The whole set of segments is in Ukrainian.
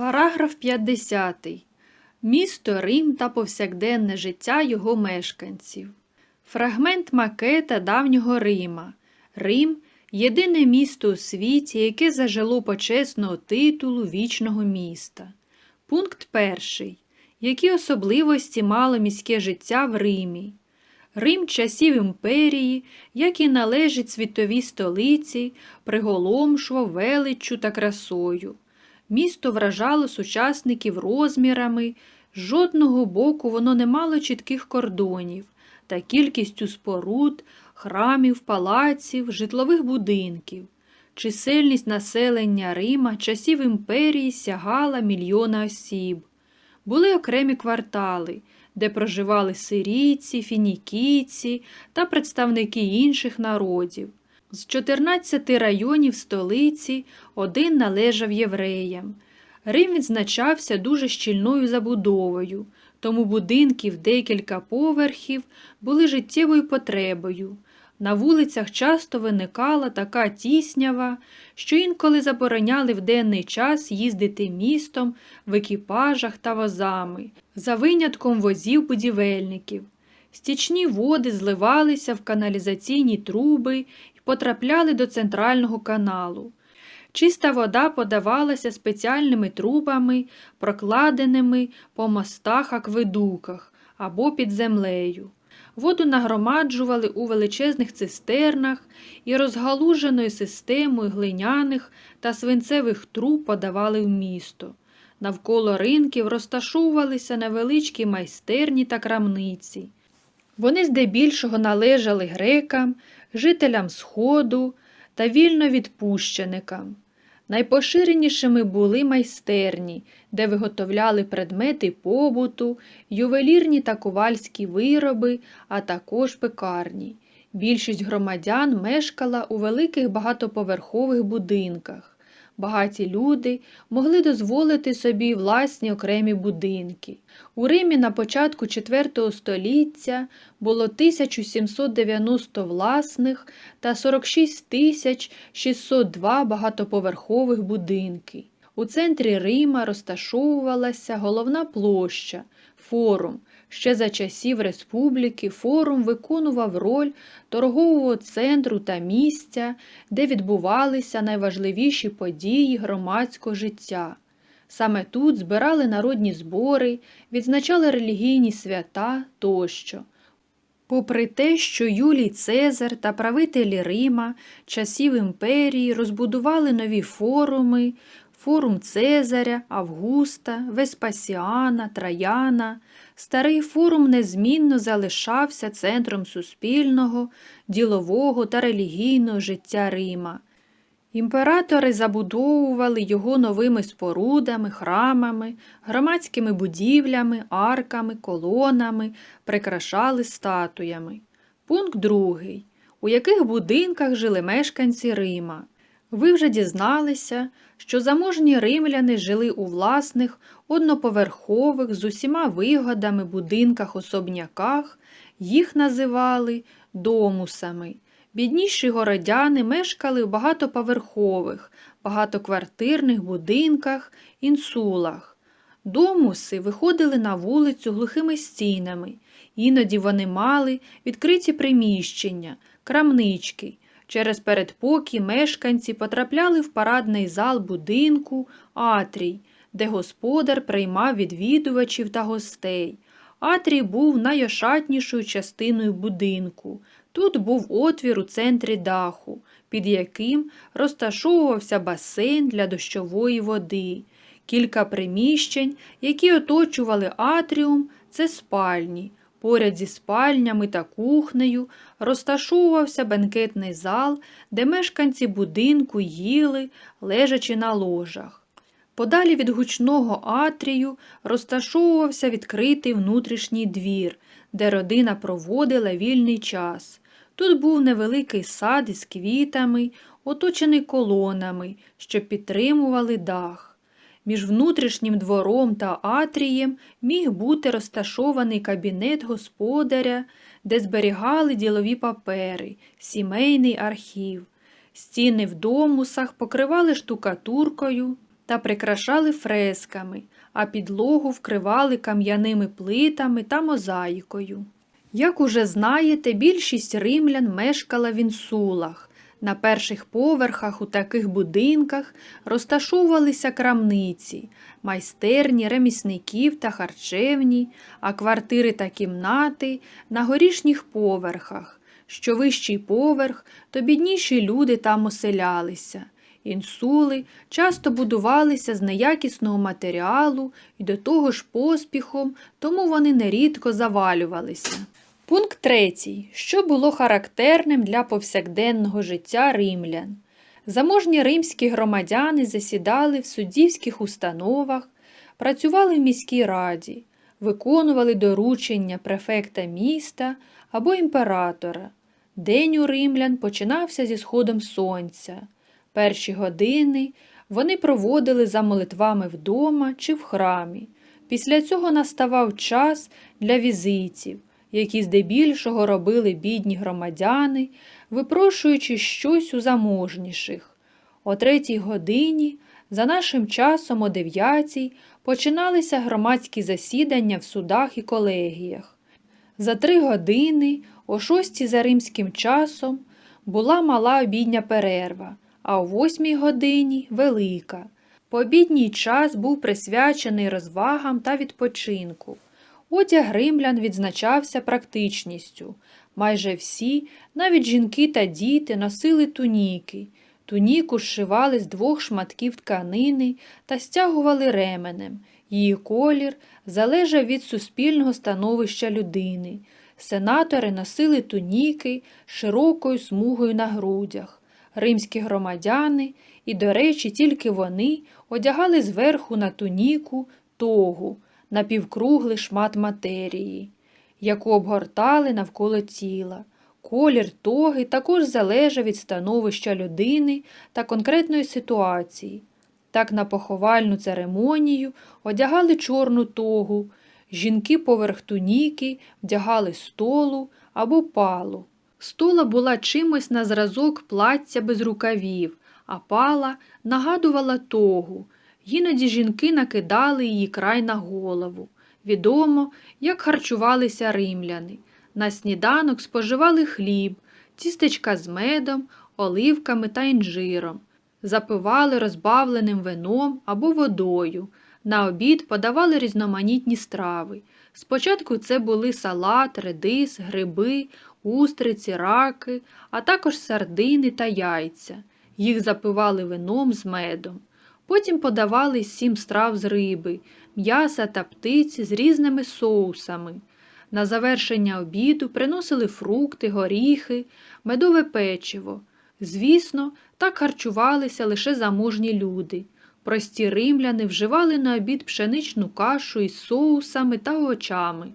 Параграф 50. Місто Рим та повсякденне життя його мешканців. Фрагмент макета давнього Рима. Рим єдине місто у світі, яке зажило почесного титулу вічного міста. Пункт перший. Які особливості мало міське життя в Римі? Рим часів імперії, як і належить світовій столиці, приголомшував величчю та красою. Місто вражало сучасників розмірами, з жодного боку воно не мало чітких кордонів та кількістю споруд, храмів, палаців, житлових будинків. Чисельність населення Рима часів імперії сягала мільйона осіб. Були окремі квартали, де проживали сирійці, фінікійці та представники інших народів. З 14 районів столиці один належав євреям. Рим відзначався дуже щільною забудовою, тому будинків декілька поверхів були життєвою потребою. На вулицях часто виникала така тіснява, що інколи забороняли в денний час їздити містом в екіпажах та возами, за винятком возів будівельників. Стічні води зливалися в каналізаційні труби і потрапляли до центрального каналу. Чиста вода подавалася спеціальними трубами, прокладеними по мостах акведуках або під землею. Воду нагромаджували у величезних цистернах і розгалуженою системою глиняних та свинцевих труб подавали в місто. Навколо ринків розташовувалися невеличкі майстерні та крамниці. Вони здебільшого належали грекам, жителям Сходу та вільновідпущеникам. Найпоширенішими були майстерні, де виготовляли предмети побуту, ювелірні та ковальські вироби, а також пекарні. Більшість громадян мешкала у великих багатоповерхових будинках. Багаті люди могли дозволити собі власні окремі будинки. У Римі на початку IV століття було 1790 власних та 46 602 багатоповерхових будинки. У центрі Рима розташовувалася головна площа, форум. Ще за часів республіки форум виконував роль торгового центру та місця, де відбувалися найважливіші події громадського життя. Саме тут збирали народні збори, відзначали релігійні свята тощо. Попри те, що Юлій Цезар та правителі Рима часів імперії розбудували нові форуми, форум Цезаря, Августа, Веспасіана, Траяна, старий форум незмінно залишався центром суспільного, ділового та релігійного життя Рима. Імператори забудовували його новими спорудами, храмами, громадськими будівлями, арками, колонами, прикрашали статуями. Пункт другий. У яких будинках жили мешканці Рима? Ви вже дізналися, що заможні римляни жили у власних, одноповерхових з усіма вигодами будинках-особняках, їх називали домусами. Бідніші городяни мешкали в багатоповерхових, багатоквартирних будинках, інсулах. Домуси виходили на вулицю глухими стінами, іноді вони мали відкриті приміщення, крамнички. Через передпокій мешканці потрапляли в парадний зал будинку, атрій, де господар приймав відвідувачів та гостей. Атрій був найошатнішою частиною будинку. Тут був отвір у центрі даху, під яким розташовувався басейн для дощової води. Кілька приміщень, які оточували атріум, це спальні. Поряд зі спальнями та кухнею розташовувався бенкетний зал, де мешканці будинку їли, лежачи на ложах. Подалі від гучного атрію розташовувався відкритий внутрішній двір, де родина проводила вільний час. Тут був невеликий сад із квітами, оточений колонами, що підтримували дах. Між внутрішнім двором та атрієм міг бути розташований кабінет господаря, де зберігали ділові папери, сімейний архів. Стіни в домусах покривали штукатуркою та прикрашали фресками, а підлогу вкривали кам'яними плитами та мозаїкою. Як уже знаєте, більшість римлян мешкала в інсулах. На перших поверхах у таких будинках розташовувалися крамниці, майстерні ремісників та харчевні, а квартири та кімнати на горішніх поверхах. Що вищий поверх, то бідніші люди там оселялися. Інсули часто будувалися з неякісного матеріалу і до того ж поспіхом, тому вони нерідко завалювалися. Пункт третій. Що було характерним для повсякденного життя римлян? Заможні римські громадяни засідали в суддівських установах, працювали в міській раді, виконували доручення префекта міста або імператора. День у римлян починався зі сходом сонця. Перші години вони проводили за молитвами вдома чи в храмі. Після цього наставав час для візитів, які здебільшого робили бідні громадяни, випрошуючи щось у заможніших. О третій годині, за нашим часом о дев'ятій, починалися громадські засідання в судах і колегіях. За три години, о шостій за римським часом, була мала обідня перерва, а о восьмій годині велика. Пообідній час був присвячений розвагам та відпочинку. Одяг римлян відзначався практичністю. Майже всі, навіть жінки та діти, носили туніки. Туніку зшивали з двох шматків тканини та стягували ременем. Її колір залежав від суспільного становища людини. Сенатори носили туніки широкою смугою на грудях. Римські громадяни, і, до речі, тільки вони одягали зверху на туніку тогу, напівкруглий шмат матерії, яку обгортали навколо тіла. Колір тоги також залежав від становища людини та конкретної ситуації. Так на поховальну церемонію одягали чорну тогу, жінки поверх туніки вдягали столу або палу. Стола була чимось на зразок плаття без рукавів, а пала нагадувала тогу. Іноді жінки накидали її край на голову. Відомо, як харчувалися римляни. На сніданок споживали хліб, тістечка з медом, оливками та інжиром, запивали розбавленим вином або водою. На обід подавали різноманітні страви. Спочатку це були салат, редис, гриби, устриці, раки, а також сардини та яйця. Їх запивали вином з медом. Потім подавали сім страв з риби, м'яса та птиці з різними соусами. На завершення обіду приносили фрукти, горіхи, медове печиво. Звісно, так харчувалися лише заможні люди. Прості римляни вживали на обід пшеничну кашу із соусами та очами.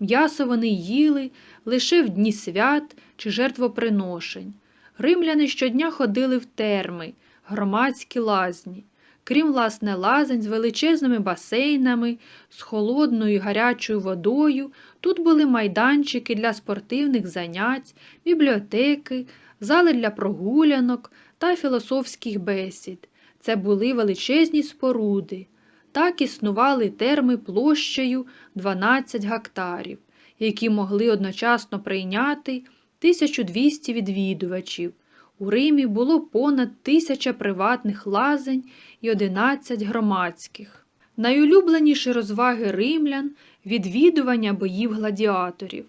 М'ясо вони їли лише в дні свят чи жертвоприношень. Римляни щодня ходили в терми, громадські лазні. Крім власне лазень з величезними басейнами, з холодною гарячою водою, тут були майданчики для спортивних занять, бібліотеки, зали для прогулянок та філософських бесід. Це були величезні споруди. Так існували терми площею 12 гектарів, які могли одночасно прийняти 1200 відвідувачів. У Римі було понад тисяча приватних лазень і 11 громадських. Найулюбленіші розваги римлян відвідування боїв гладіаторів,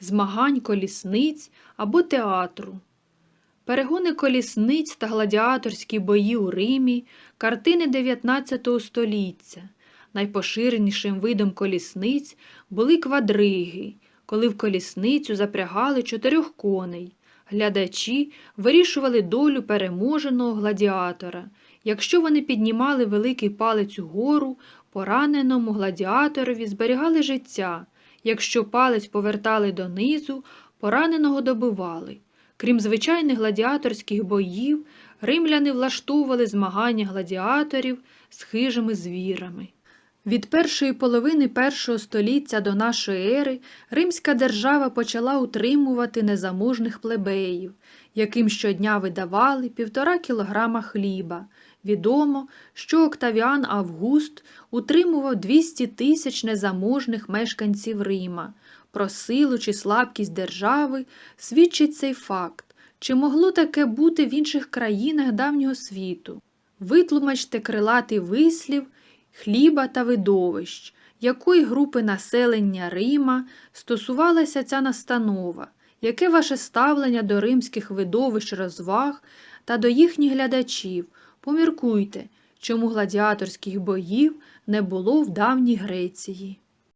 змагань колісниць або театру. Перегони колісниць та гладіаторські бої у Римі, картини 19 століття. Найпоширенішим видом колісниць були квадриги, коли в колісницю запрягали чотирьох коней. Глядачі вирішували долю переможеного гладіатора. Якщо вони піднімали великий палець угору, пораненому гладіаторові зберігали життя. Якщо палець повертали донизу, пораненого добивали. Крім звичайних гладіаторських боїв, римляни влаштовували змагання гладіаторів з хижими звірами. Від першої половини першого століття до нашої ери римська держава почала утримувати незаможних плебеїв, яким щодня видавали півтора кілограма хліба, Відомо, що Октавіан Август утримував 200 тисяч незаможних мешканців Рима. Про силу чи слабкість держави свідчить цей факт. Чи могло таке бути в інших країнах давнього світу? Витлумачте крилатий вислів хліба та видовищ, якої групи населення Рима стосувалася ця настанова, яке ваше ставлення до римських видовищ розваг та до їхніх глядачів? Поміркуйте, чому гладіаторських боїв не було в давній Греції.